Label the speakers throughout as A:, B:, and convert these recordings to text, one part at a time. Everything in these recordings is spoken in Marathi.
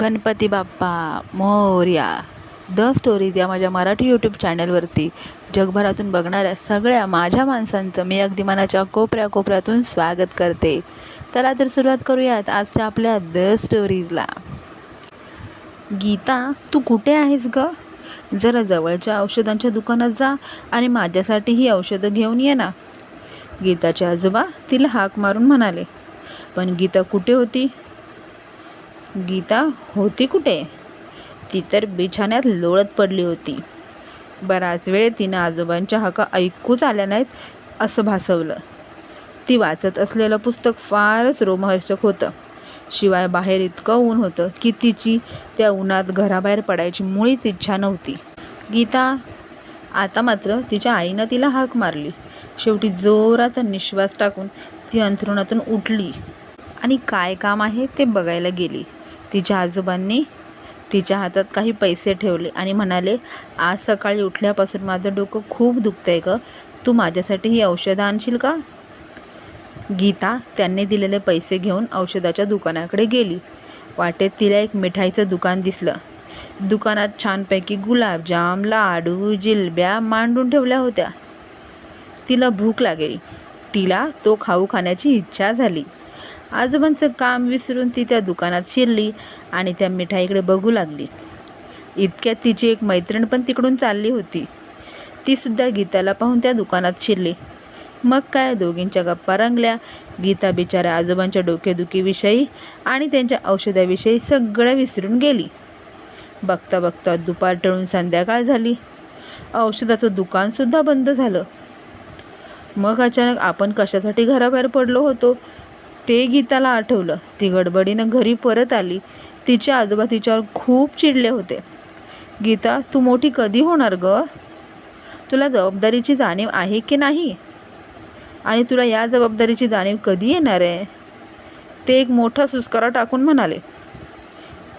A: गणपती बाप्पा मोर्या. द स्टोरीज या माझ्या मराठी यूट्यूब चॅनलवरती जगभरातून बघणाऱ्या सगळ्या माझ्या माणसांचं मी अगदी मनाच्या कोपऱ्या कोपऱ्यातून स्वागत करते. चला तर सुरुवात करूयात आजच्या आपल्या द स्टोरीजला गीता तू कुठे आहेस ग? जरा जवळच्या औषधांच्या दुकानात जा आणि माझ्यासाठी ही औषधं घेऊन ये ना. गीताचे आजोबा तिला हाक मारून म्हणाले पण गीता कुठे होती? गीता होती कुठे? ती तर बिछाण्यात लोळत पडली होती. बराच वेळ तिनं आजोबांच्या हाका ऐकूच आल्या नाहीत असं भासवलं. ती वाचत असलेलं पुस्तक फारच रोमहर्षक होतं. शिवाय बाहेर इतकं ऊन होतं की तिची त्या उन्हात घराबाहेर पडायची मुळीच इच्छा नव्हती. गीता आता मात्र तिच्या आईनं तिला हाक मारली. शेवटी जोराचा निश्वास टाकून ती अंथरुणातून उठली. आणि काय काम आहे ते बघायला गेली. तिच्या आजोबांनी तिच्या हातात काही पैसे ठेवले आणि म्हणाले आज सकाळी उठल्यापासून माझं डोकं खूप दुखतंय ग. तू माझ्यासाठी ही औषधं आणशील का? गीता त्यांनी दिलेले पैसे घेऊन औषधाच्या दुकानाकडे गेली. वाटेत तिला एक मिठाईचं दुकान दिसलं. दुकानात छानपैकी गुलाबजाम लाडू जिलब्या मांडून ठेवल्या होत्या. तिला भूक लागेल. तिला तो खाऊ खाण्याची इच्छा झाली. आजोबांचं काम विसरून ती त्या दुकानात शिरली आणि त्या मिठाईकडे बघू लागली. इतक्यात तिची एक मैत्रीण पण तिकडून चालली होती. तीसुद्धा गीताला पाहून त्या दुकानात शिरली. मग काय दोघींच्या गप्पा रंगल्या. गीता बिचाऱ्या आजोबांच्या डोकेदुखीविषयी आणि त्यांच्या औषधाविषयी सगळं विसरून गेली. बघता बघता दुपार टळून संध्याकाळ झाली. औषधाचं दुकानसुद्धा बंद झालं. मग अचानक आपण कशासाठी घराबाहेर पडलो होतो? ते गीताला आठवलं. ती गडबडीनं घरी परत आली. तिचे आजोबा तिच्यावर खूप चिडले होते. गीता तू मोठी कधी होणार ग? तुला जबाबदारीची जाणीव आहे की नाही? आणि तुला या जबाबदारीची जाणीव कधी येणार आहे? ते एक मोठा सुस्कारा टाकून म्हणाले.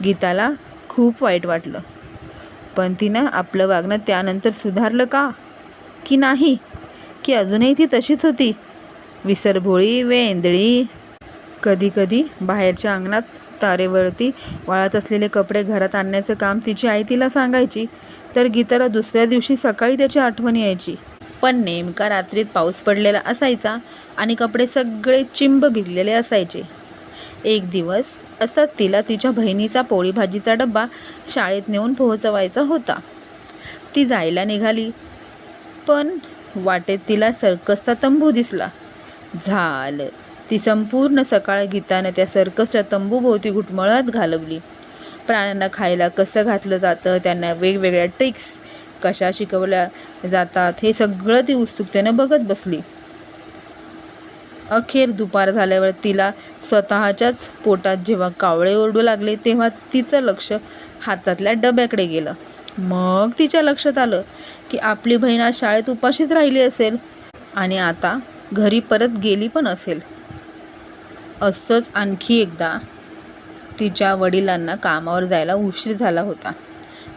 A: गीताला खूप वाईट वाटलं. पण तिनं आपलं वागणं त्यानंतर सुधारलं का? की नाही? की अजूनही ती तशीच होती? विसरभोळी वेंदळी कधीकधी बाहेरच्या अंगणात तारेवरती वाळत असलेले कपडे घरात आणण्याचं काम तिची आई तिला सांगायची. तर गीताला दुसऱ्या दिवशी सकाळी त्याची आठवण यायची. पण नेमका रात्रीत पाऊस पडलेला असायचा आणि कपडे सगळे चिंब भिजलेले असायचे. एक दिवस असं तिला तिच्या बहिणीचा पोळी भाजीचा डब्बा शाळेत नेऊन पोहोचवायचा होता. ती जायला निघाली. पण वाटेत तिला सर्कसचा तंबू दिसला. झालं. ती संपूर्ण सकाळ गीतानं त्या सर्कसच्या तंबूभोवती घुटमळत घालवली. प्राण्यांना खायला कसं घातलं जातं त्यांना वेगवेगळ्या ट्रिक्स कशा शिकवल्या जातात हे सगळं ती उत्सुकतेनं बघत बसली. अखेर दुपार झाल्यावर तिला स्वतःच्याच पोटात जेव्हा कावळे ओरडू लागले तेव्हा तिचं लक्ष हातातल्या डब्याकडे गेलं. मग तिच्या लक्षात आलं की आपली बहीण आज शाळेत उपाशीच राहिली असेल आणि आता घरी परत गेली पण असेल. असंच आणखी एकदा तिच्या वडिलांना कामावर जायला उशीर झाला होता.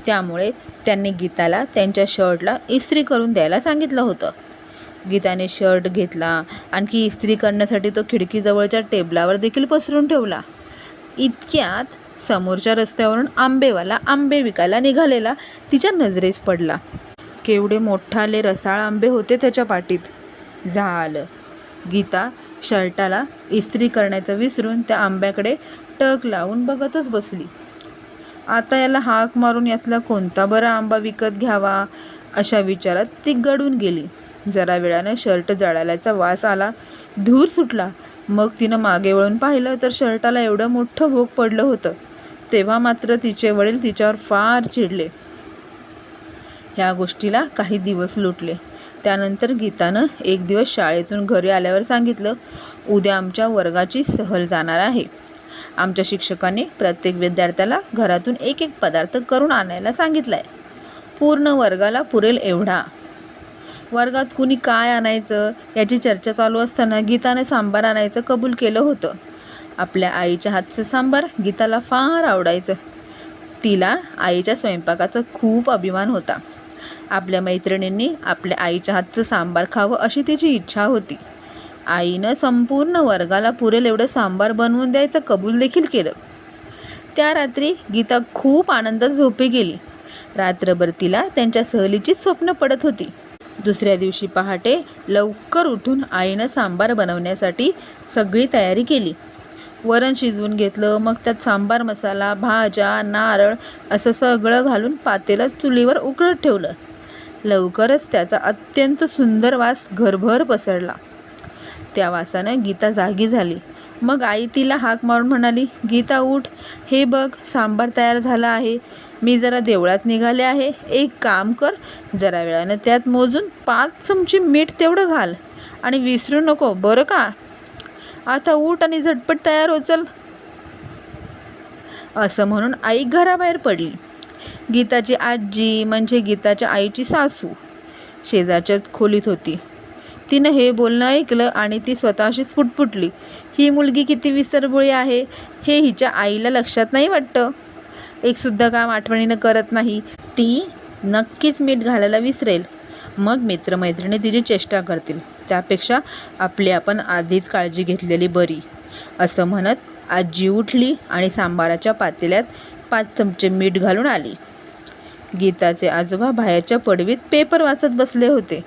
A: त्यामुळे त्यांनी गीताला त्यांच्या शर्टला इस्त्री करून द्यायला सांगितलं होतं. गीताने शर्ट घेतला आणखी इस्त्री करण्यासाठी तो खिडकीजवळच्या टेबलावर देखील पसरून ठेवला. इतक्यात समोरच्या रस्त्यावरून आंबेवाला आंबे विकायला निघालेला तिच्या नजरेस पडला. केवढे मोठाले रसाळ आंबे होते त्याच्या पाठीत. झालं. गीता शर्टाला इस्त्री करण्याचं विसरून त्या आंब्याकडे टक लावून बघतच बसली. आता याला हाक मारून यातला कोणता बरा आंबा विकत घ्यावा अशा विचारात ती गडून गेली. जरा वेळानं शर्ट जळाल्याचा वास आला. धूर सुटला. मग तिनं मागे वळून पाहिलं तर शर्टाला एवढं मोठं भोग पडलं होतं. तेव्हा मात्र तिचे वडील तिच्यावर फार चिडले. ह्या गोष्टीला काही दिवस लुटले. त्यानंतर गीतानं एक दिवस शाळेतून घरी आल्यावर सांगितलं उद्या आमच्या वर्गाची सहल जाणार आहे. आमच्या शिक्षकांनी प्रत्येक विद्यार्थ्याला घरातून एक एक पदार्थ करून आणायला सांगितलं आहे पूर्ण वर्गाला पुरेल एवढा. वर्गात कुणी काय आणायचं याची चर्चा चालू असताना गीताने सांबार आणायचं कबूल केलं होतं. आपल्या आईच्या हातचं सांबार गीताला फार आवडायचं. तिला आईच्या स्वयंपाकाचा खूप अभिमान होता. आपल्या मैत्रिणींनी आपल्या आईच्या हातचं सांबार खावं अशी तिची इच्छा होती. आईनं संपूर्ण वर्गाला पुरेल एवढं सांबार बनवून द्यायचं कबूल देखील केलं. त्या रात्री गीता खूप आनंदात झोपी गेली. रात्रभर तिला त्यांच्या सहलीचीच स्वप्न पडत होती. दुसऱ्या दिवशी पहाटे लवकर उठून आईनं सांबार बनवण्यासाठी सगळी तयारी केली. वरण शिजवून घेतलं मग त्यात सांबार मसाला भाज्या नारळ असं सगळं घालून पातेलं चुलीवर उकळत ठेवलं. लवकरच त्याचा अत्यंत सुंदर वास घरभर पसरला. त्या वासानं गीता जागी झाली. मग आई तिला हाक मारून म्हणाली गीता उठ. हे बघ सांबार तयार झाला आहे. मी जरा देवळात निघाले आहे. एक काम कर. जरा वेळानं त्यात मोजून पाच चमचे मीठ तेवढं घाल आणि विसरू नको. बरं का? आता उठ आणि झटपट तयार हो चल. असं म्हणून आई घराबाहेर पडली. गीताची आजी म्हणजे गीताच्या आईची सासू शेजारच्याच खोलीत होती. तिनं हे बोलणं ऐकलं आणि ती स्वतःशीच फुटफुटली ही मुलगी किती विसरबुळी आहे हे हिच्या आईला लक्षात नाही वाटतं. एकसुद्धा काम आठवणीनं करत नाही. ती नक्कीच मीठ घालायला विसरेल. मग मित्रमैत्रिणी तिची चेष्टा करतील. त्यापेक्षा आपली आपण आधीच काळजी घेतलेली बरी असं म्हणत आजी उठली आणि सांबाराच्या पातेल्यात पाच चमचे मीठ घालून आली. गीताचे आजोबा बाहेरच्या पडवीत पेपर वाचत बसले होते.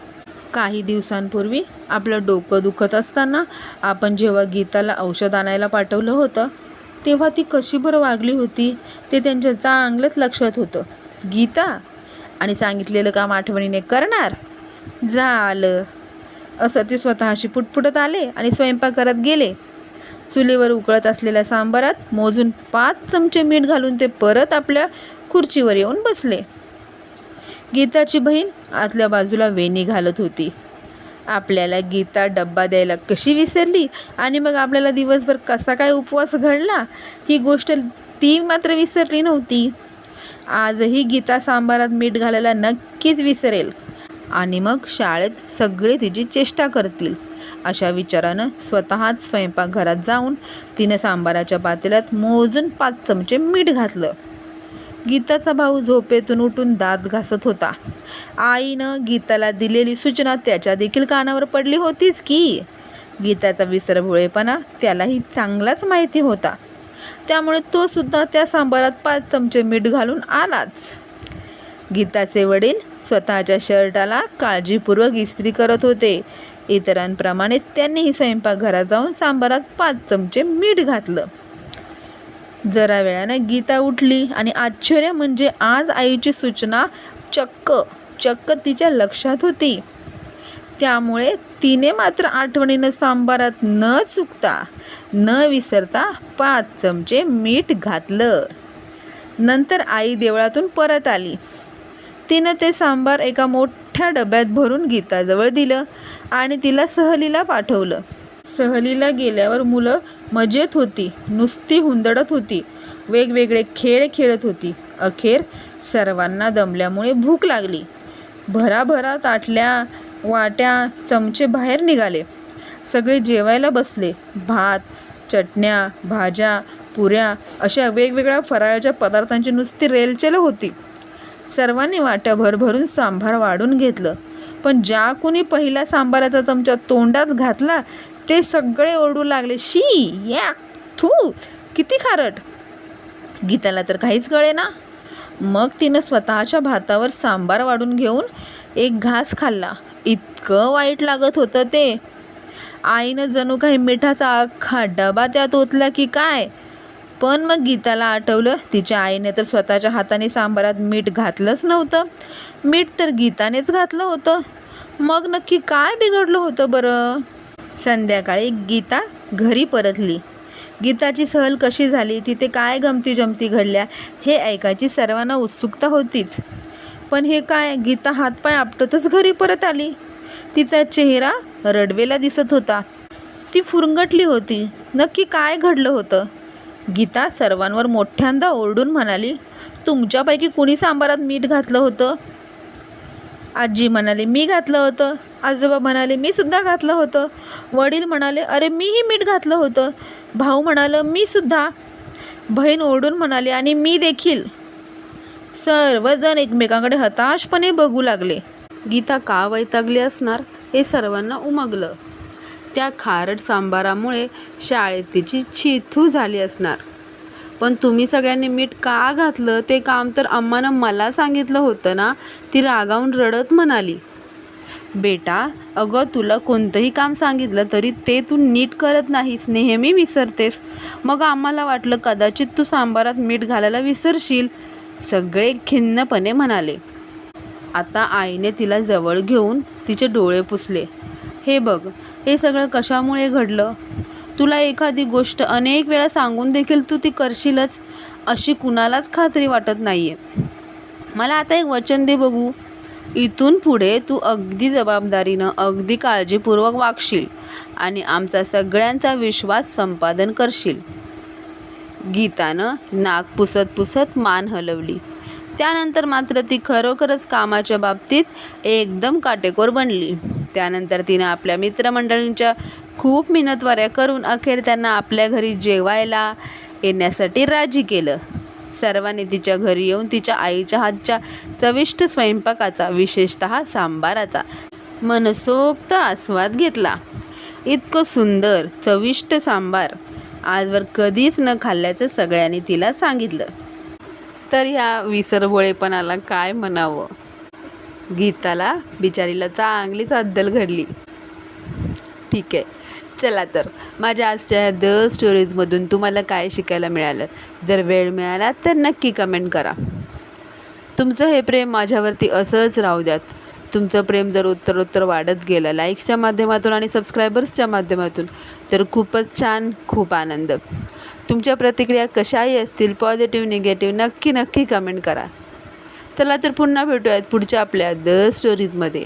A: काही दिवसांपूर्वी आपलं डोकं दुखत असताना आपण जेव्हा गीताला औषध आणायला पाठवलं होतं तेव्हा ती कशी बरं वागली होती ते त्यांच्या चांगलंच लक्षात होतं. गीता आणि सांगितलेलं काम आठवणीने करणार? झालं. असं ते स्वतःशी पुटपुटत आले आणि स्वयंपाक करत गेले. चुलीवर उकळत असलेल्या सांबारात मोजून पाच चमचे मीठ घालून ते परत आपल्या खुर्चीवर येऊन बसले. गीताची बहीण आतल्या बाजूला वेणी घालत होती. आपल्याला गीता डब्बा द्यायला कशी विसरली? आणि मग आपल्याला दिवसभर कसा काय उपवास घडला? ही गोष्ट ती मात्र विसरली नव्हती. आजही गीता सांबारात मीठ घालायला नक्कीच विसरेल. आणि मग शाळेत सगळे तिची चेष्टा करतील. अशा विचारानं स्वतःच स्वयंपाकघरात जाऊन तिनं सांबाराच्या पातेल्यात मोजून पाच चमचे मीठ घातलं. गीताचा भाऊ झोपेतून उठून दात घासत होता. आईनं गीताला दिलेली सूचना त्याच्या देखील कानावर पडली होतीच की. गीताचा विसरभोळेपणा त्यालाही चांगलाच माहिती होता. त्यामुळे तो सुद्धा त्या सांबारात पाच चमचे मीठ घालून आलाच. गीताचे वडील स्वतःच्या शर्टाला काळजीपूर्वक इस्त्री करत होते. इतरांप्रमाणेच त्यांनीही स्वयंपाकघरात जाऊन सांबारात पाच चमचे मीठ घातलं. जरा वेळानं गीता उठली आणि आश्चर्य म्हणजे आज आईची सूचना चक्क चक्क तिच्या लक्षात होती. त्यामुळे तिने मात्र आठवणीनं सांबारात न चुकता न विसरता पाच चमचे मीठ घातलं. नंतर आई देवळातून परत आली. तिनं ते सांबार एका मोठ्या डब्यात भरून गीताजवळ दिलं आणि तिला सहलीला पाठवलं. सहलीला गेल्यावर मुलं मजेत होती नुसती हुंदडत होती वेगवेगळे खेळ खेळत होती. अखेर सर्वांना दमल्यामुळे भूक लागली. भराभरा ताटल्या वाट्या चमचे बाहेर निघाले. सगळे जेवायला बसले. भात चटण्या भाज्या पुऱ्या अशा वेगवेगळ्या फराळाच्या पदार्थांची नुसती रेलचेल होती. सर्वांनी वाट्या भरभरून सांबार वाढून घेतलं. पण ज्या कुणी पहिला सांबाराचा चमचा तोंडात घातला ते सगळे ओरडू लागले शी या थू किती खारट. गीताला तर काहीच कळे ना. मग तिनं स्वतःच्या भातावर सांबार वाढून घेऊन एक घास खाल्ला. इतकं वाईट लागत होतं ते. आईनं जणू काही मिठाचा अख्खा डबा त्यात ओतला की काय? पण मग गीताला आठवलं तिच्या आईने तर स्वतःच्या हाताने सांबारात मीठ घातलंच नव्हतं. मीठ तर गीतानेच घातलं होतं. मग नक्की काय बिघडलं होतं बरं? संध्याकाळी गीता घरी परतली. गीताची सहल कशी झाली तिथे काय गमती जमती घडल्या हे ऐकायची सर्वांना उत्सुकता होतीच. पण हे काय गीता हातपाय आपटतच घरी परत आली. तिचा चेहरा रडवेला दिसत होता. ती फुरंगटली होती. नक्की काय घडलं होतं? गीता सर्वांवर मोठ्यांदा ओरडून म्हणाली तुमच्यापैकी कुणी सांबारात मीठ घातलं होतं? आजी म्हणाले मी घातलं होतं. आजोबा म्हणाले मी सुद्धा घातलं होतं. वडील म्हणाले अरे मीही मीठ घातलं होतं. भाऊ म्हणालं मी सुद्धा. बहीण ओरडून म्हणाले आणि मी देखील. सर्वजण एकमेकांकडे हताशपणे बघू लागले.
B: गीता का वैतागली असणार हे सर्वांना उमगलं. त्या खारट सांबारामुळे शाळेत तिची छिथू झाली असणार. पण तुम्ही सगळ्यांनी मीठ का घातलं? ते काम तर अम्मानं मला सांगितलं होतं ना? ती रागावून रडत म्हणाली. बेटा अगं तुला कोणतंही काम सांगितलं तरी ते तू नीट करत नाहीस नेहमी विसरतेस. मग आम्हाला वाटलं कदाचित तू सांबारात मीठ घालायला विसरशील सगळे खिन्नपणे म्हणाले. आता आईने तिला जवळ घेऊन तिचे डोळे पुसले. हे बघ हे सगळं कशामुळे घडलं? तुला एखादी गोष्ट अनेक वेळा सांगून देखील तू ती करशीलच अशी कुणालाच खात्री वाटत नाही आहे मला आता एक वचन दे बघू. इथून पुढे तू अगदी जबाबदारीनं अगदी काळजीपूर्वक वागशील आणि आमचा सगळ्यांचा विश्वास संपादन करशील. गीतानं नाक पुसत पुसत मान हलवली. त्यानंतर मात्र ती खरोखरच कामाच्या बाबतीत एकदम काटेकोर बनली. त्यानंतर तिनं आपल्या मित्रमंडळींच्या खूप मिनतवाऱ्या करून अखेर त्यांना आपल्या घरी जेवायला येण्यासाठी राजी केलं. सर्वांनी तिच्या घरी येऊन तिच्या आईच्या हातच्या चविष्ट स्वयंपाकाचा विशेषत सांबाराचा मनसोक्त आस्वाद घेतला. इतकं सुंदर चविष्ट सांबार आजवर कधीच न खाल्ल्याचं सगळ्यांनी तिला सांगितलं. तर ह्या विसरभोळेपणाला काय म्हणावं? गीताला बिचारीला चांगलीच अद्दल घडली. ठीक आहे. चला तर माझ्या आजच्या ह्या द स्टोरीजमधून तुम्हाला काय शिकायला मिळालं? जर वेळ मिळाला तर नक्की कमेंट करा. तुमचं हे प्रेम माझ्यावरती असंच राहू द्यात. तुमचं प्रेम जर उत्तरोत्तर वाढत गेलं लाईक्सच्या माध्यमातून आणि सबस्क्रायबर्सच्या माध्यमातून तर खूपच छान खूप आनंद. तुमच्या प्रतिक्रिया कशाही असतील पॉझिटिव्ह निगेटिव्ह नक्की नक्की कमेंट करा. चला तर पुन्हा भेटूयात पुढच्या आपल्या द स्टोरीजमध्ये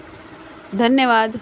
B: धन्यवाद.